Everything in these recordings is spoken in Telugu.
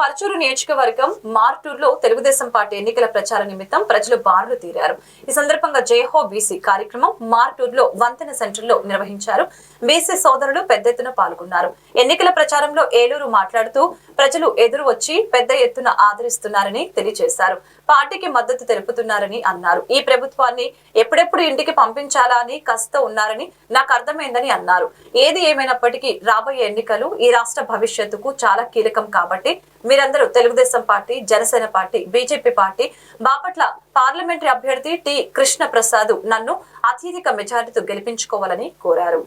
పరచూరు నియోజకవర్గం మార్టూర్లో తెలుగుదేశం పార్టీ ఎన్నికల ప్రచార నిమిత్తం ప్రజలు బారులు తీరారు. ఈ సందర్భంగా జయహో బీసీ కార్యక్రమం మార్టూర్లో వంతెన సెంటర్లో నిర్వహించారు. బీసీ సోదరులు పెద్ద ఎత్తున పాల్గొన్నారు. ఎన్నికల ప్రచారంలో ఏలూరు మాట్లాడుతూ ప్రజలు ఎదురు వచ్చి పెద్ద ఎత్తున ఆదరిస్తున్నారని తెలియజేశారు. పార్టీకి మద్దతు తెలుపుతున్నారని అన్నారు. ఈ ప్రభుత్వాన్ని ఎప్పుడెప్పుడు ఇంటికి పంపించాలా అని కస్త ఉన్నారని నాకు అర్థమైందని అన్నారు. ఏది ఏమైనప్పటికీ రాబోయే ఎన్నికలు ఈ రాష్ట్ర భవిష్యత్తుకు చాలా కీలకం కాబట్టి మీరందరూ Telugu Desam party Janasena party BJP party Bapatla parliamentary అభ్యర్థి టి కృష్ణ ప్రసాద్ నన్ను అత్యధిక మెజారిటీతో గెలిపించుకోవాలని కోరారు.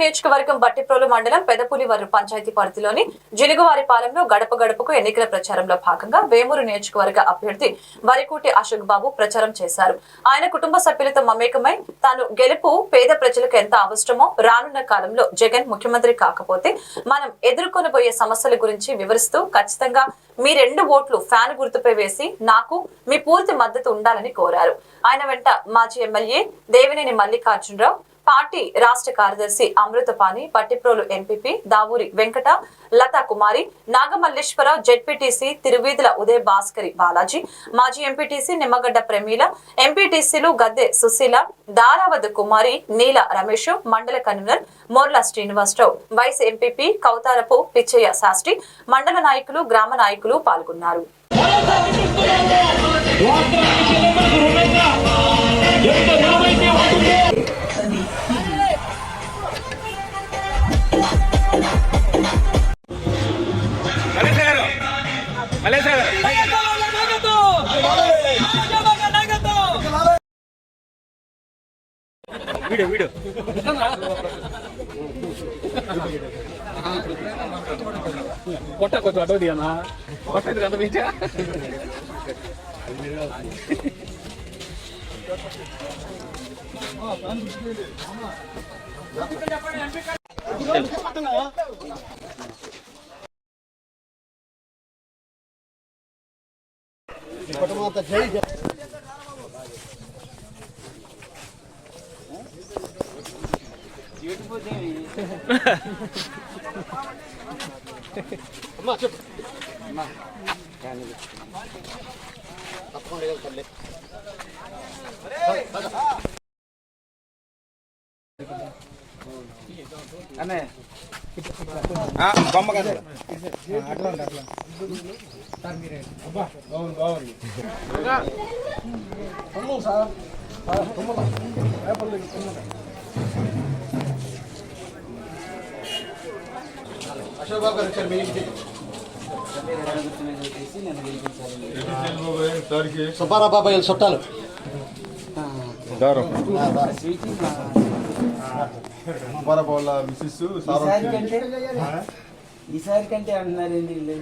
నియోజకవర్గం బట్టిప్రోలు మండలం పెదపులివర్రు పంచాయతీ పరిధిలోని జిలుగువారిపాలెంలో గడప గడపకు ఎన్నికల ప్రచారంలో భాగంగా వేమూరు నియోజకవర్గ అభ్యర్థి వరికోటి అశోక్ బాబు ప్రచారం చేశారు. ఆయన కుటుంబ సభ్యులతో మమేకమై తాను గెలుపు పేద ప్రజలకు ఎంత అవసరమో రానున్న కాలంలో జగన్ ముఖ్యమంత్రి కాకపోతే మనం ఎదుర్కొనబోయే సమస్యల గురించి వివరిస్తూ ఖచ్చితంగా మీ రెండు ఓట్లు ఫ్యాన్ గుర్తుపై వేసి నాకు మీ పూర్తి మద్దతు ఉండాలని కోరారు. ఆయన వెంట మాజీ ఎమ్మెల్యే దేవినేని మల్లికార్జునరావు పార్టీ రాష్ట్ర కార్యదర్శి అమృతపాణి పట్టిప్రోలు ఎంపీపీ దావూరి వెంకట లతా కుమారి నాగమల్లేశ్వరరావు జెడ్పీటీసీ తిరువీధుల ఉదయ్ భాస్కరి బాలాజీ మాజీ ఎంపీటీసీ నిమ్మగడ్డ ప్రమీల ఎంపీటీసీలు గద్దె సుశీల దారావద్ కుమారి నీల రమేష్ మండల convener Morla Srinivasa Rao vice MPP Koutarapu Pichaiah Sastry మండల నాయకులు గ్రామ నాయకులు పాల్గొన్నారు. మలేషా వీడియో వీడియో పొట్ట కొంచెం అటోది అన్న పొట్ట అంత మించా చెప్పండి patamata jai jai jeet de maa chot maa బొమ్మ కదా సుబ్బారావు బాబాయ్ వీళ్ళ చుట్టాలు సుబ్బారావు వాళ్ళ మిస్సెస్ సార్ ఈసారి కంటే ఈసారి కంటే అంటున్నారు ఏంటి వీళ్ళు?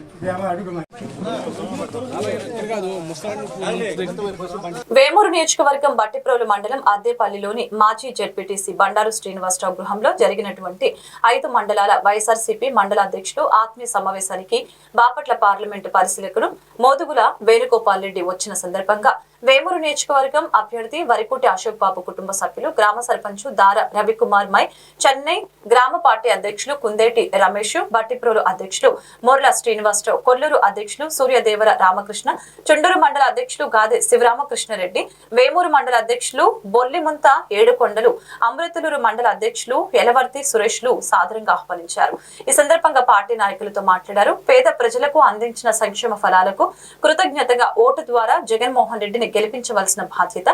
వేమూరు నియోజకవర్గం బట్టిప్రోలు మండలం అద్దేపల్లిలోని మాజీ జెడ్పీటీసీ బండారు శ్రీనివాసరావు గృహంలో జరిగినటువంటి ఐదు మండలాల వైఎస్ఆర్సీపీ మండల అధ్యక్షులు ఆత్మీయ సమావేశానికి బాపట్ల పార్లమెంటు పరిశీలకుడు మోదుగుల వేణుగోపాల్ రెడ్డి వచ్చిన సందర్భంగా వేమూరు నియోజకవర్గం అభ్యర్థి వరికుటి అశోక్ బాబు కుటుంబ సభ్యులు గ్రామ సర్పంచ్ దార రవికుమార్ మై చెన్నై గ్రామ పార్టీ అధ్యక్షులు కుందేటి రమేష్ బట్టిప్రోలు అధ్యక్షులు మొర్ల శ్రీనివాసరావు కొల్లూరు అధ్యక్షులు సూర్యదేవర రామకృష్ణ చుండూరు మండల అధ్యక్షులు గాదె శివరామకృష్ణారెడ్డి వేమూరు మండల అధ్యక్షులు బొల్లిముంత ఏడుకొండలు అమృతలూరు మండల అధ్యక్షులు ఎలవర్తి సురేష్లు సాదరంగా ఆహ్వానించారు. ఈ సందర్భంగా పార్టీ నాయకులతో మాట్లాడారు. పేద ప్రజలకు అందించిన సంక్షేమ ఫలాలకు కృతజ్ఞతగా ఓటు ద్వారా జగన్మోహన్ రెడ్డిని గెలిపించవలసిన బాధ్యత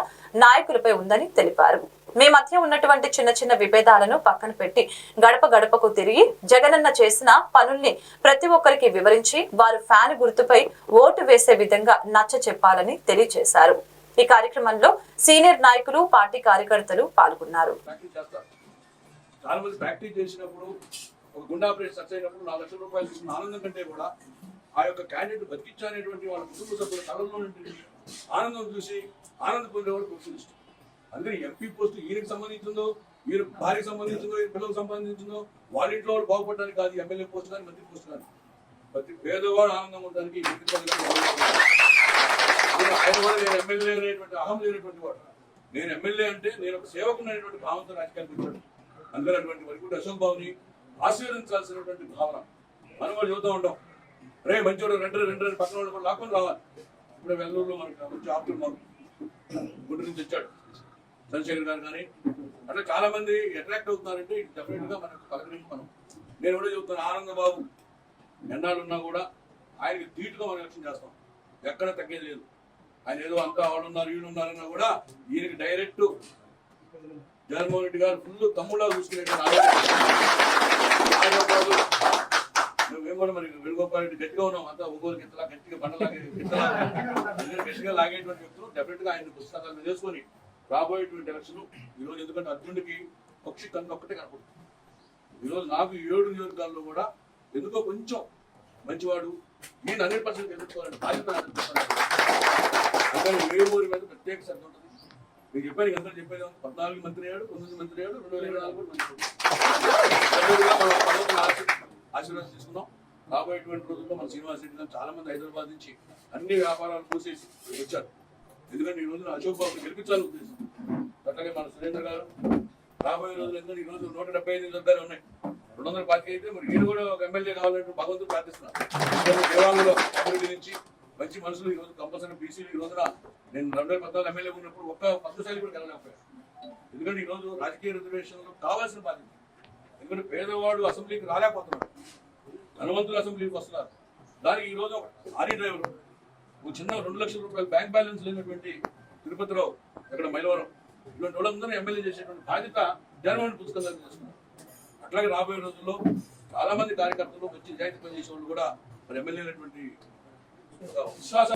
నాయకులపై ఉందని తెలిపారు. మీ మధ్య ఉన్నటువంటి చిన్న చిన్న విభేదాలను పక్కన పెట్టి గడప గడపకు తిరిగి జగనన్న చేసిన పనుల్ని ప్రతి ఒక్కరికి వివరించి వారు ఫ్యాన్ గుర్తుపై ఓటు వేసే విధంగా నచ్చ చెప్పాలని తెలియజేశారు. ఈ కార్యక్రమంలో సీనియర్ నాయకులు పార్టీ కార్యకర్తలు పాల్గొన్నారు. ప్రాక్టీస్ చేసినప్పుడు ఒక గుండా ఆపరేషన్ సక్సెస్ అయినప్పుడు నాలుగు లక్షల రూపాయలు తీసుకున్న ఆనందం కంటే కూడా ఆ యొక్క క్యాండిడేట్ బతికించాలనేటువంటి వాళ్ళ కుటుంబ సభ్యుల కళలో ఆనందం చూసి ఆనంద పొందేవాడు గుర్తిస్తుంది అందుకని ఎంపీ పోస్ట్ ఈయనకి సంబంధించిందో మీరు భార్యకి సంబంధించిందో ఈయన పిల్లలకు సంబంధించిందో వాళ్ళ ఇంట్లో వాళ్ళు బాగుపడడానికి కాదు ఎమ్మెల్యే పోస్ట్ కానీ మంత్రి పోస్ట్ కానీ. ప్రతి పేదవాడు ఆనందంగా ఉండడానికి ఈ ఆయన కూడా నేను ఎమ్మెల్యే అనేటువంటి అహం లేనటువంటి వాడు. నేను ఎమ్మెల్యే అంటే నేను ఒక సేవకుని అనేటువంటి భావంతో రాజకీయానికి వచ్చాడు అందుకని అటువంటి వరకు అశోక్ బాబుని ఆశీర్వదించాల్సినటువంటి భావన. మనం కూడా చెబుతూ ఉంటాం. రే మంచోడు రెండు రెండు రెండు పక్కన వాళ్ళు కూడా లాక్కొని రావాలి. ఇప్పుడు వెల్లూరులో మనకు మంచి ఆప్తులు మాకు గుడి నుంచి వచ్చాడు. చంద్రశేఖర్ గారు కానీ అట్లా చాలా మంది అట్రాక్ట్ అవుతున్నారంటే డెఫినెట్గా మనకు పలకరించి మనం. నేను కూడా చెబుతాను ఆనంద బాబు ఎన్నాళ్ళు కూడా ఆయనకి ధీటుగా మనం ఎలక్షన్ చేస్తాం. ఎక్కడ తగ్గేది లేదు. ఆయన ఏదో అంతా వాళ్ళు ఉన్నారు వీళ్ళు ఉన్నారన్నా కూడా ఈయనకి డైరెక్ట్ జగన్మోహన్ రెడ్డి గారు ఫుల్ తమ్ముళ్ళ చూసుకునేటువంటి మేము కూడా మరి వేణుగోపాల్ రెడ్డి గట్టిగా ఉన్నాం అంతా ఒక్కొక్కరికి ఇంతలా గట్టిగా బండలాగా ఇంతలా గట్టిగా లాగేటువంటి వ్యక్తులు. డెఫినెట్గా ఆయన పుస్తకాలను మీద రాబోయేటువంటి ఎలక్షన్ ఈరోజు ఎందుకంటే అర్జునుడికి పక్షి కన్ను ఒక్కటే కనపడుతుంది. ఈరోజు నాకు ఏడు నియోజకాల్లో కూడా ఎందుకో కొంచెం మంచివాడు నేను హండ్రెడ్ పర్సెంట్ ఎదుర్కోవాలని బాధ్యత నాది. అందుకని ఏ మీద ప్రత్యేక శ్రద్ధ ఉంటుంది. మీకు చెప్పాను ఇక అందరూ చెప్పేది పద్నాలుగు మంత్రి అయ్యాడు పంతొమ్మిది మంత్రి అయ్యాడు రెండు వేల ఇరవై నాలుగు మంత్రి ఆశీర్వాదం తీసుకున్నాం. రాబోయేటువంటి రోజుల్లో మన శ్రీనివాస్ రెడ్డి గారు చాలా మంది హైదరాబాద్ నుంచి అన్ని వ్యాపారాలు మూసేసి వచ్చారు. ఎందుకంటే ఈ రోజున అశోక్ బాబు గెలిపించాలని ఉద్దేశం. అట్లాగే మన సురేంద్ర గారు రాబోయే రోజులు ఎందుకంటే ఈ రోజు నూట డెబ్బై ఐదు దగ్గర ఉన్నాయి. రెండు వందల పాతిక అయితే మరి ఈయన కూడా ఒక ఎమ్మెల్యే కావాలంటే భగవంతుడు ప్రార్థిస్తున్నారు. దేవాలయంలో అభివృద్ధి నుంచి మంచి మనుషులు ఈ రోజు కంపల్సరీ బీసీలు ఈ రోజున నేను రెండు వేల పద్నాలుగు ఎమ్మెల్యే ఉన్నప్పుడు ఒక్క పద్మశాలి కూడా వెళ్ళలేకపోయాను ఎందుకంటే ఈ రోజు రాజకీయ రిజర్వేషన్లో కావాల్సిన బాధ్యత. ఎందుకంటే పేదవాడు అసెంబ్లీకి రాలేకపోతున్నాడు. ధనవంతులు అసెంబ్లీకి వస్తున్నారు. దానికి ఈ రోజు ఒక డ్రైవర్ ఒక చిన్న రెండు లక్షల రూపాయల బ్యాంక్ బ్యాలెన్స్ లేనటువంటి తిరుపతిరావు ఇక్కడ మైలవరం ఇటువంటి వాళ్ళందరూ ఎమ్మెల్యే చేసేటువంటి బాధ్యత జగన్మోహన్ పుస్తకాలు చేస్తున్నారు అట్లాగే రాబోయే రోజుల్లో చాలా మంది కార్యకర్తలు వచ్చి నిజాయితీ పనిచేసే వాళ్ళు కూడా మరి ఎమ్మెల్యే అనేటువంటి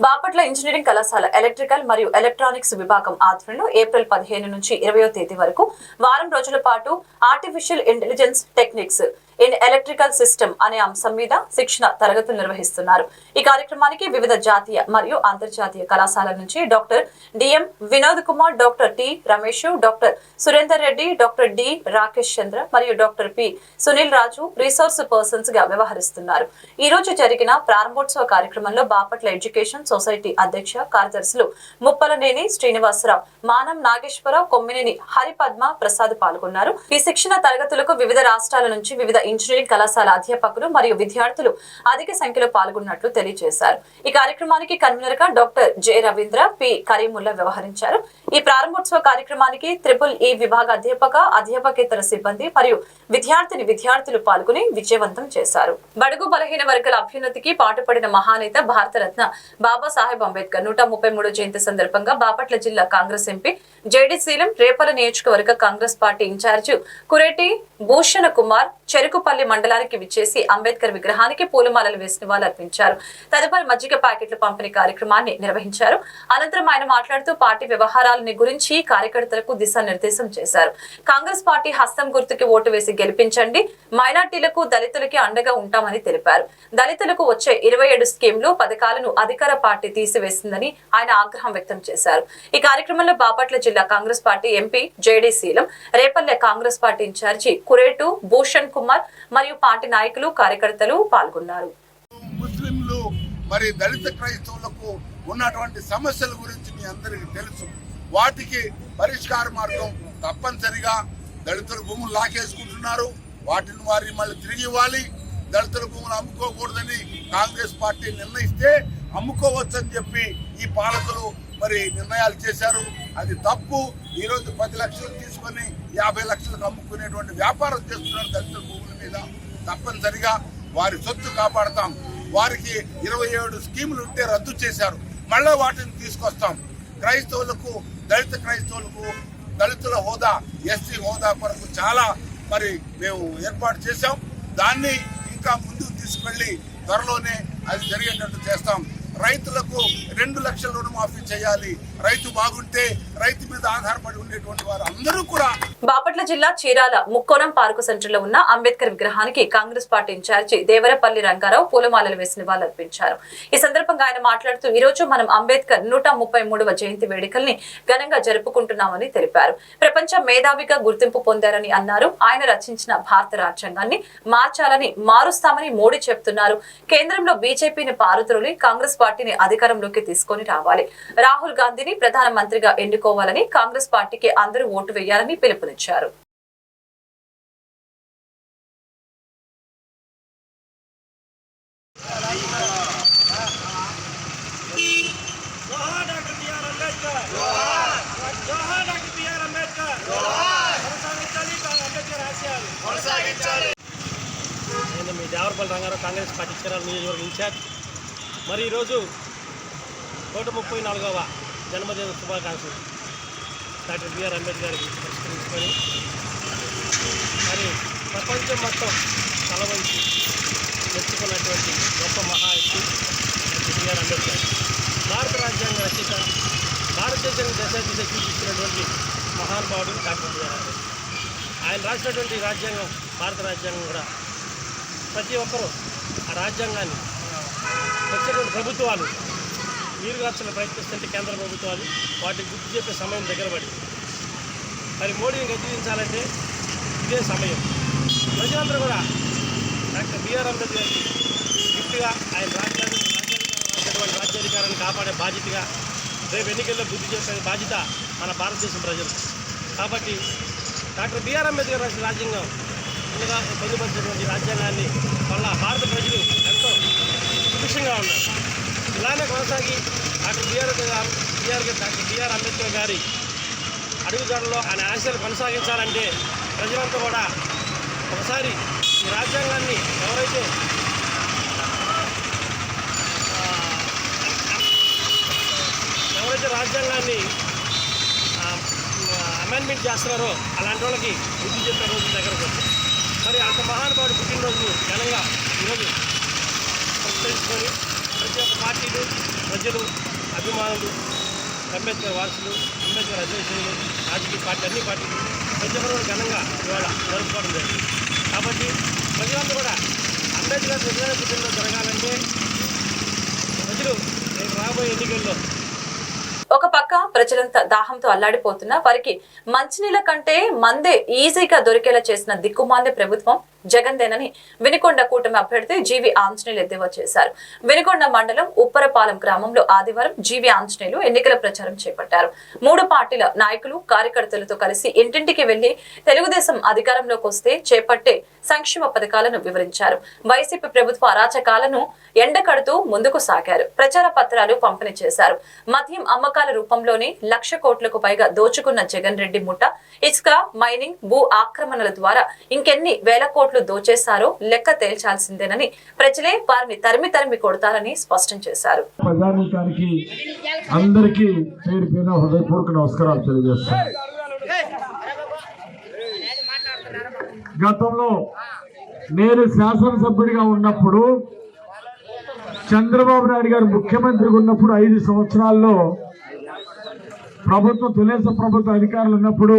బాపట్ల ఇంజనీరింగ్ కళాశాల ఎలక్ట్రికల్ మరియు ఎలక్ట్రానిక్స్ విభాగం ఆధ్వర్యంలో ఏప్రిల్ పదిహేను నుంచి ఇరవయో తేదీ వరకు వారం రోజుల పాటు artificial intelligence techniques in electrical system అనే అంశం మీద శిక్షణ తరగతులు నిర్వహిస్తున్నారు. ఈ కార్యక్రమానికి వివిధ జాతీయ మరియు అంతర్జాతీయ కళాశాల నుంచి doctor D M Vinod Kumar doctor T Ramesh doctor Surender Reddy doctor D Rakesh Chandra మరియు doctor P Sunil Raju resource పర్సన్స్గా వ్యవహరిస్తున్నారు. ఈ రోజు జరిగిన ప్రారంభోత్సవ కార్యక్రమంలో బాపట్ల ఎడ్యుకేషన్ సొసైటీ అధ్యక్ష కార్యదర్శులు ముప్పలనేని శ్రీనివాసరావు మానం నాగేశ్వరరావు కొమ్మినేని హరిపద్మ ప్రసాద్ పాల్గొన్నారు. ఈ శిక్షణ తరగతులకు వివిధ రాష్ట్రాల నుంచి వివిధ ఇంజనీరింగ్ కళాశాల అధ్యాపకులు మరియు విద్యార్థులు అధిక సంఖ్యలో పాల్గొన్నట్లు తెలియజేశారు. ఈ కార్యక్రమానికి కన్వీనర్గా doctor J Ravindra P Karimulla వ్యవహరించారు. ఈ ప్రారంభోత్సవ కార్యక్రమానికి త్రిపుల్ ఈ విభాగ అధ్యాపక అధ్యాపకేతర సిబ్బంది మరియు విద్యార్థిని విద్యార్థులు పాల్గొని విజయవంతం చేశారు. బడుగు బలహీన వర్గాల అభ్యున్నతికి పాటుపడిన మహానేత భారతరత్న బాబాసాహెబ్ అంబేద్కర్ నూట ముప్పై మూడు జయంతి సందర్భంగా బాపట్ల జిల్లా Congress MP J D Seelam Repalle నియోజకవర్గ కాంగ్రెస్ పార్టీ ఇన్ఛార్జి కురేటి భూషణ కుమార్ చెరుకు చెరుకుపల్లి మండలానికి విచ్చేసి అంబేద్కర్ విగ్రహానికి పూలమాలలు వేసి నివాళులర్పించారు తదుపరి మజ్జిగ ప్యాకెట్ల పంపిణీ కార్యక్రమాన్ని నిర్వహించారు. అనంతరం ఆయన మాట్లాడుతూ పార్టీ వ్యవహారాలని గురించి కార్యకర్తలకు దిశానిర్దేశం చేశారు. కాంగ్రెస్ పార్టీ హస్తం గుర్తుకి ఓటు వేసి గెలిపించండి. మైనార్టీలకు దళితులకి అండగా ఉంటామని తెలిపారు. దళితులకు వచ్చే ఇరవై ఏడు స్కీంలు పథకాలను అధికార పార్టీ తీసివేసిందని ఆయన ఆగ్రహం వ్యక్తం చేశారు. ఈ కార్యక్రమంలో బాపట్ల జిల్లా Congress party MP J D Seelam Repalle Congress party incharge Kuretu Bhushan Kumar మరియు పార్టీ నాయకులు కార్యకర్తలు పాల్గొన్నారు. ముస్లింలు మరి దళిత క్రైస్తవులకు ఉన్నటువంటి సమస్యల గురించి మీ అందరికీ తెలుసు. వాటికి పరిష్కార మార్గం తప్పనిసరిగా దళితుల భూములు లాకేసుకుంటున్నారు. వాటిని వారి మళ్ళీ తిరిగి ఇవ్వాలి. దళితుల భూములు అమ్ముకోకూడదని కాంగ్రెస్ పార్టీ నిర్ణయిస్తే అమ్ముకోవచ్చని చెప్పి ఈ పాలకులు మరి నిర్ణయాలు చేశారు. అది తప్పు. ఈ రోజు పది లక్షలు తీసుకొని యాభై లక్షలకు అమ్ముకునేటువంటి వ్యాపారం చేస్తున్నారు దళితుల భూములు. మీద తప్పనిసరిగా వారి సొత్తు కాపాడతాం. వారికి ఇరవై ఏడు స్కీములు ఉంటే రద్దు చేశారు. మళ్ళా వాటిని తీసుకొస్తాం. క్రైస్తవులకు దళిత క్రైస్తవులకు దళితుల హోదా ఎస్సీ హోదా కొరకు చాలా మరి మేము ఏర్పాటు చేశాం. దాన్ని ఇంకా ముందుకు తీసుకెళ్ళి త్వరలోనే అది జరిగేటట్టు చేస్తాం. రైతులకు రెండు లక్షల రుణమాఫీ చేయాలి. రైతు బాగుంటే రైతు మీద ఆధారపడి ఉండేటువంటి వారు అందరూ కూడా బాపట్ల జిల్లా చీరాల ముక్కోణం పార్కు సెంటర్లో ఉన్న అంబేద్కర్ విగ్రహానికి Congress party incharge Devarapalli Ranga Rao పూలమాలలు వేసి నివాళులర్పించారు ఈ సందర్భంగా ఆయన మాట్లాడుతూ ఈ రోజు మనం అంబేద్కర్ నూట ముప్పై మూడవ జయంతి వేడుకల్ని ఘనంగా జరుపుకుంటున్నామని తెలిపారు. ప్రపంచ మేధావిగా గుర్తింపు పొందారని అన్నారు. ఆయన రచించిన భారత రాజ్యాంగాన్ని మార్చాలని మారుస్తామని మోడీ చెప్తున్నారు. కేంద్రంలో బీజేపీని పారుతురుని కాంగ్రెస్ పార్టీని అధికారంలోకి తీసుకొని రావాలి. రాహుల్ గాంధీని ప్రధానమంత్రిగా ఎన్నుకోవాలని కాంగ్రెస్ పార్టీకి అందరూ ఓటు వేయాలని పిలుపునిచ్చారు. నేను మీ దేవరపల్లి రంగారావు కాంగ్రెస్ పార్టీ చీరాల నియోజకవర్గం ఇన్ఛార్జ్. మరి ఈరోజు నూట ముప్పై నాలుగవ జన్మదిన శుభాకాంక్షలు. డాక్టర్ బిఆర్ అంబేద్కర్ పరిష్కరించుకొని పురస్కరించుకొని మరి ప్రపంచం మొత్తం తలవంచి మెచ్చుకున్నటువంటి గొప్ప మహా డాక్టర్ బిఆర్ అంబేద్కర్. భారత రాజ్యాంగ రచయిత భారతదేశానికి దశ దిశ చూపిస్తున్నటువంటి మహానుభావుడు డాక్టర్ బిఆర్ అంబేద్కర్. ఆయన రాసినటువంటి రాజ్యాంగం భారత రాజ్యాంగం కూడా ప్రతి ఒక్కరూ ఆ రాజ్యాంగాన్ని వచ్చినటువంటి ప్రభుత్వాలు నీరుగార్చలు ప్రయత్నిస్తుంటే కేంద్ర ప్రభుత్వాలు వాటిని గుర్తు చెప్పే సమయం దగ్గర పడింది. మరి మోడీని గద్దించాలంటే ఇదే సమయం. ప్రజలందరూ కూడా డాక్టర్ బిఆర్ అంబేద్కర్ గిఫ్ట్గా ఆయన రాజ్యాంగం రాజ్యాంగం రాజ్యాధికారాన్ని కాపాడే బాధ్యతగా రేపు ఎన్నికల్లో బుద్ధి చేసే బాధ్యత మన భారతదేశం ప్రజలు. కాబట్టి డాక్టర్ బిఆర్ అంబేద్కర్ రాసిన రాజ్యాంగం ముందుగా పొందుపరిచినటువంటి రాజ్యాంగాన్ని వల్ల భారత ప్రజలు ఎంతో సుభిక్షంగా ఉన్నారు. ఇలానే కొనసాగి డాక్టర్ బిఆర్ గారు B R doctor B R Ambedkar గారి అడుగుజాడలో ఆయన ఆశయాలు కొనసాగించాలంటే ప్రజలంతా కూడా ఒకసారి ఈ రాజ్యాంగాన్ని ఎవరైతే ఎవరైతే రాజ్యాంగాన్ని అమెండ్మెంట్ చేస్తున్నారో అలాంటి వాళ్ళకి బుద్ధి చెప్పే రోజు దగ్గరకు వచ్చింది మరి అంత మహానుభావుడు పుట్టినరోజు ఘనంగా ఈరోజు పురస్కరించుకొని ప్రతి ఒక్క పార్టీలు ప్రజలు అభిమానులు అంబేద్కర్ వారసులు అంబేద్కర్ అధ్యక్షులు రాజకీయ పార్టీ అన్ని పార్టీలు ప్రతి ఒక్కరు ఘనంగా ఇవాళ జరుపుకోవడం జరిగింది. కాబట్టి ప్రజలందరూ కూడా అంబేద్కర్ నిజమైన పుట్టినలో జరగాలంటే ప్రజలు రేపు రాబోయే ఎన్నికల్లో ఒక పక్క ప్రజలంతా దాహంతో అల్లాడిపోతున్నా వారికి మంచినీళ్ళ కంటే మందే ఈజీగా దొరికేలా చేసిన దిక్కుమాందే ప్రభుత్వం జగన్దేనని వినుకొండ కూటమి అభ్యర్థి జీవి ఆంజనేయులు ఎద్దేవా చేశారు. వినుకొండ మండలం ఉప్పరపాలెం గ్రామంలో ఆదివారం జీవి ఆంజనేయులు ఎన్నికల ప్రచారం చేపట్టారు. మూడు పార్టీల నాయకులు కార్యకర్తలతో కలిసి ఇంటింటికి వెళ్ళి తెలుగుదేశం అధికారంలోకి వస్తే చేపట్టే సంక్షేమ పథకాలను వివరించారు. వైసీపీ ప్రభుత్వ అరాచకాలను ఎండకడుతూ ముందుకు సాగారు. ప్రచార పత్రాలు పంపిణీ చేశారు. మద్యం అమ్మకాల రూపంలోనే లక్ష కోట్లకు పైగా దోచుకున్న జగన్ రెడ్డి ముఠ ఇసుక మైనింగ్ భూ ఆక్రమణల ద్వారా ఇంకెన్ని వేల కోట్ల దోచేశారో లెక్క తేల్చాల్సిందేనని ప్రజలే వారిని తరిమి తరిమి కొడతారని స్పష్టం చేశారు. అందరికీ హృదయపూర్వక నమస్కారాలు తెలియజేస్తాను. గతంలో నేను శాసనసభ్యుడిగా ఉన్నప్పుడు చంద్రబాబు నాయుడు గారు ముఖ్యమంత్రిగా ఉన్నప్పుడు ఐదు సంవత్సరాల్లో ప్రభుత్వం తెలుగుదేశం ప్రభుత్వ అధికారులు ఉన్నప్పుడు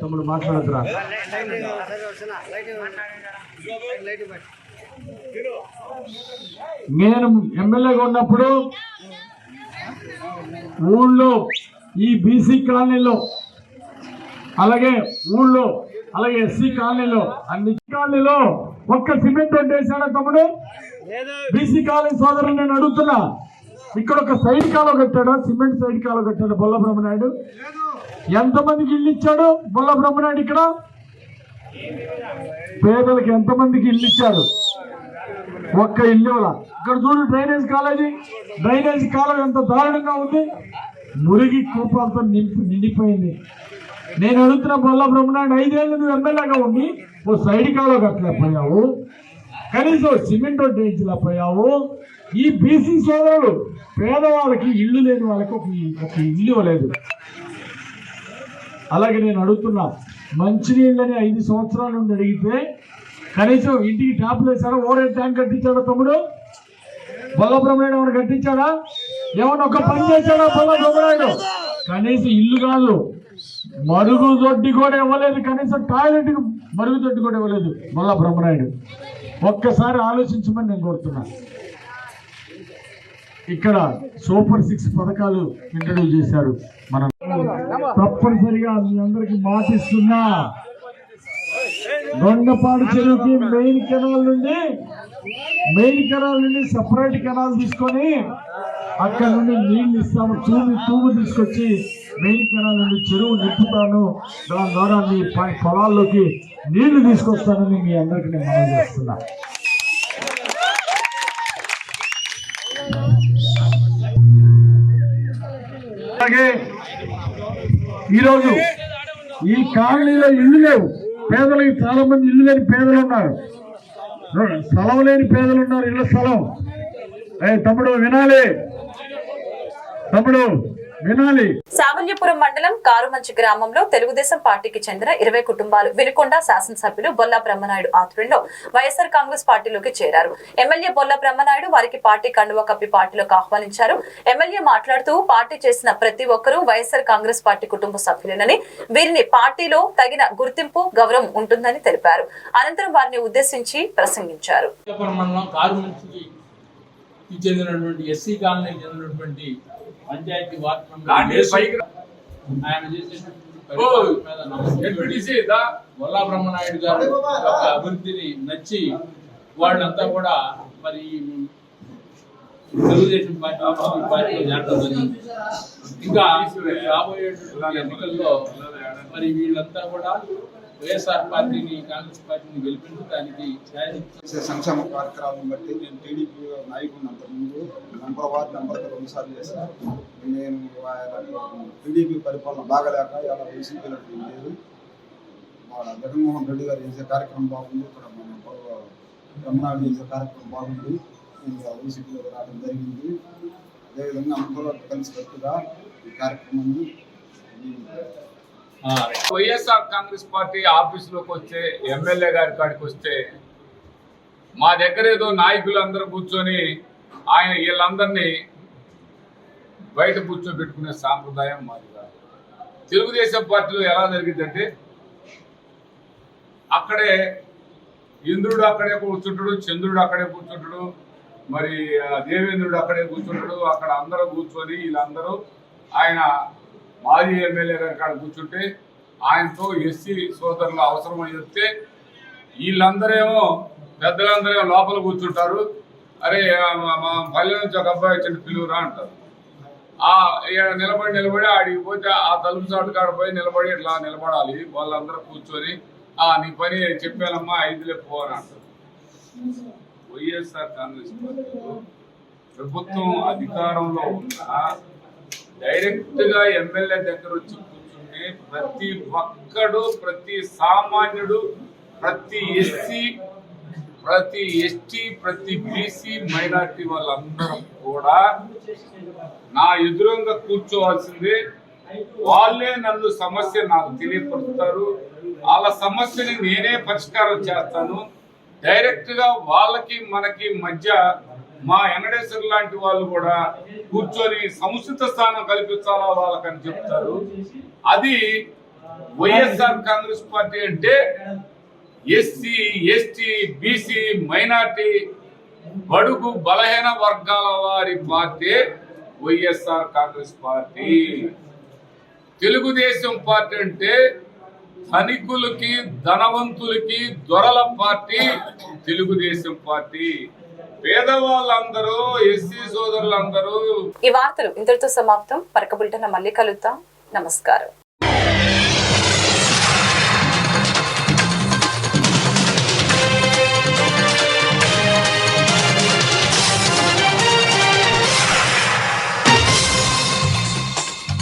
తమ్ముడు మాట్లాడదురా నేను ఎమ్మెల్యేగా ఉన్నప్పుడు ఊళ్ళో ఈ బీసీ కాలనీలో అలాగే ఊళ్ళో అలాగే ఎస్సీ కాలనీలో అన్ని కాలనీలో ఒక్క సిమెంట్ వేసాడా తమ్ముడు? బీసీ కాలనీ సోదరుని నేను అడుగుతున్నా. ఇక్కడ ఒక సైడ్ కాలో కట్టాడా? సిమెంట్ సైడ్ కాలో కట్టాడు? బొల్ల నాయుడు ఎంతమందికి ఇల్లు ఇచ్చాడు? బొల్ల బ్రహ్మనాయుడు ఇక్కడ? పేదలకు ఎంతమందికి ఇల్లు ఇచ్చాడు? ఒక్క ఇల్లు ఇక్కడ చూడు డ్రైనేజ్ కాలేజీ. డ్రైనేజ్ కాలువ ఎంత దారుణంగా ఉంది. మురిగి కూపాలతో నింపి నిండిపోయింది. నేను అడుగుతున్న బొల్ల బ్రహ్మనాయుడు ఐదేళ్ళు నువ్వు ఎమ్మెల్యేగా ఉండి ఓ సైడ్ కాలో కట్టలేకపోయావు కనీసం సిమెంట్ రోడ్డు వేయించలేకపోయావు ఈ బీసీ సోదరుడు పేదవాళ్ళకి ఇల్లు లేని వాళ్ళకి ఒక ఒక ఇల్లు ఇవ్వలేదు. అలాగే నేను అడుగుతున్నా మంచినీళ్ళని ఐదు సంవత్సరాల నుండి అడిగితే కనీసం ఇంటికి ట్యాప్లు ఓవర్ ఓరే ట్యాంక్ కట్టించాడా తమ్ముడు? బొల్ల బ్రహ్మనాయుడు ఏమైనా కట్టించాడా? ఏమన్నా ఒక పని చేశాడా బొల్ల బ్రహ్మనాయుడు కనీసం ఇల్లు కాదు మరుగు దొడ్డి కూడా ఇవ్వలేదు కనీసం టాయిలెట్ మరుగు దొడ్డి కూడా ఇవ్వలేదు బొల్ల బ్రహ్మనాయుడు ఒక్కసారి ఆలోచించమని నేను కోరుతున్నాను ఇక్కడ సూపర్ సిక్స్ పథకాలు ఇంట్రడ్యూస్ చేశారు. మనం తప్పనిసరిగా మీ అందరికి మాటిస్తున్నా. దొండపాడు చెరువుకి మెయిన్ కెనాల్ నుండి మెయిన్ కెనాల్ నుండి సపరేట్ కెనాల్ తీసుకొని అక్కడ నుండి నీళ్ళు ఇస్తాము తూము తూము తీసుకొచ్చి మెయిన్ కెనాల్ నుండి చెరువు నింపుతాను. దాని ద్వారా మీ పొలాల్లోకి నీళ్ళు తీసుకొస్తానని మీ అందరికీ నేను మనం చేస్తున్నా. అలాగే ఈరోజు ఈ కాలనీలో ఇల్లు లేవు. పేదలకి చాలా మంది ఇల్లు లేని పేదలు ఉన్నారు. స్థలం లేని పేదలు ఉన్నారు. ఇళ్ళ స్థలం. ఏ తమ్ముడు వినాలి. తమ్ముడు వినాలి. సావల్యపురం మండలం కారుమంచి గ్రామంలో తెలుగుదేశం పార్టీకి చెందిన ఇరవై కుటుంబాలు వినుకొండ శాసనసభ్యులు బొల్లా బ్రహ్మనాయుడు ఆధ్వర్యంలో వైఎస్ఆర్ కాంగ్రెస్ పార్టీలోకి చేరారు. ఎమ్మెల్యే బొల్లా బ్రహ్మనాయుడు వారికి పార్టీ కండువా కప్పి పార్టీలోకి ఆహ్వానించారు. ఎమ్మెల్యే మాట్లాడుతూ పార్టీ చేసిన ప్రతి ఒక్కరూ వైఎస్ఆర్ కాంగ్రెస్ పార్టీ కుటుంబ సభ్యులేనని వీరిని పార్టీలో తగిన గుర్తింపు గౌరవం ఉంటుందని తెలిపారు. అనంతరం వారిని ఉద్దేశించి ప్రసంగించారు. చెందినటువంటి ఎస్సీ కాలనీకి చెందినటువంటి పంచాయతీ వార్డు ఆయన బ్రహ్మనాయుడు గారు అభివృద్ధిని నచ్చి వాళ్ళంతా కూడా మరి తెలుగుదేశం పార్టీ పార్టీలో చేరడం జరిగింది. ఇంకా రాబోయేటువంటి ఎన్నికల్లో మరి వీళ్ళంతా కూడా వైఎస్ఆర్ పార్టీని కాంగ్రెస్ పార్టీని గెలిపించడానికి చేసే సంక్షేమ కార్యక్రమాలను బట్టి నేను టీడీపీ నాయకుడిని అంతకుముందు నంబర్ వార్డు నంబర్ రెండు సార్లు చేశాను. నేను టీడీపీ పరిపాలన బాగలేక ఇలా వైసీపీలో లేదు. జగన్మోహన్ రెడ్డి గారు చేసే కార్యక్రమం బాగుంది. ఇక్కడ మన రమణాడు చేసే కార్యక్రమం బాగుంది. నేను వైసీపీలో రావడం జరిగింది. అదేవిధంగా అందరూ కలిసి కట్టుగా ఈ కార్యక్రమాన్ని వైఎస్ఆర్ కాంగ్రెస్ పార్టీ ఆఫీసులోకి వస్తే ఎమ్మెల్యే గారి కాడికి వస్తే మా దగ్గర ఏదో నాయకులు అందరూ కూర్చొని ఆయన వీళ్ళందరినీ బయట కూర్చోబెట్టుకునే సాంప్రదాయం మాది కాదు. తెలుగుదేశం పార్టీలో ఎలా జరిగిందంటే అక్కడే ఇంద్రుడు అక్కడే కూర్చుంటాడు చంద్రుడు అక్కడే కూర్చుంటాడు మరి దేవేంద్రుడు అక్కడే కూర్చుంటాడు అక్కడ అందరూ కూర్చొని వీళ్ళందరూ ఆయన మాజీ ఎమ్మెల్యే గారి కాడ కూర్చుంటే ఆయనతో ఎస్సీ సోదరులు అవసరమని చెప్తే వీళ్ళందరేమో పెద్దలందరేమో లోపల కూర్చుంటారు. అరే మా మా పల్లె నుంచి ఒక అబ్బాయి వచ్చింది పిలువురా అంటారు. ఆ ఈడ నిలబడి నిలబడి ఆడికి పోతే ఆ తలుపు చాటు కాడ పోయి నిలబడి ఇట్లా నిలబడాలి వాళ్ళందరూ కూర్చొని ఆ నీ పని చెప్పానమ్మా ఐదులే పో అని అంటారు. వైఎస్ఆర్ కాంగ్రెస్ పార్టీలో ప్రభుత్వం అధికారంలో ఉన్నా డైరెక్ట్గా ఎమ్మెల్యే దగ్గర వచ్చి కూర్చుంటే ప్రతి ఒక్కడు ప్రతి సామాన్యుడు ప్రతి ఎస్సీ ప్రతి ఎస్టీ ప్రతి బీసీ మైనార్టీ వాళ్ళందరూ కూడా నా ఎదురుగా కూర్చోవాల్సిందే. వాళ్ళే నన్ను సమస్య నాకు తెలియపరుస్తారు. వాళ్ళ సమస్యని నేనే పరిష్కారం చేస్తాను. డైరెక్ట్గా వాళ్ళకి మనకి మధ్య మా వెంకటేశ్వర లాంటి వాళ్ళు కూడా కూర్చొని సముచిత స్థానం కల్పించాలా వాళ్ళకని చెప్తారు. అది వైఎస్ఆర్ కాంగ్రెస్ పార్టీ అంటే ఎస్సీ ఎస్టీ బీసీ మైనార్టీ బడుగు బలహీన వర్గాల వారి party YSR Congress party. Telugu Desam party అంటే ధనికులకి ధనవంతులకి దొరల పార్టీ తెలుగుదేశం పార్టీ. పేదవాళ్ళందరూ ఎస్సీ సోదరులందరూ ఈ వార్తలు ఇంతటితో సమాప్తం. పరక బులెటిన్ మళ్ళీ కలుద్దాం. నమస్కారం.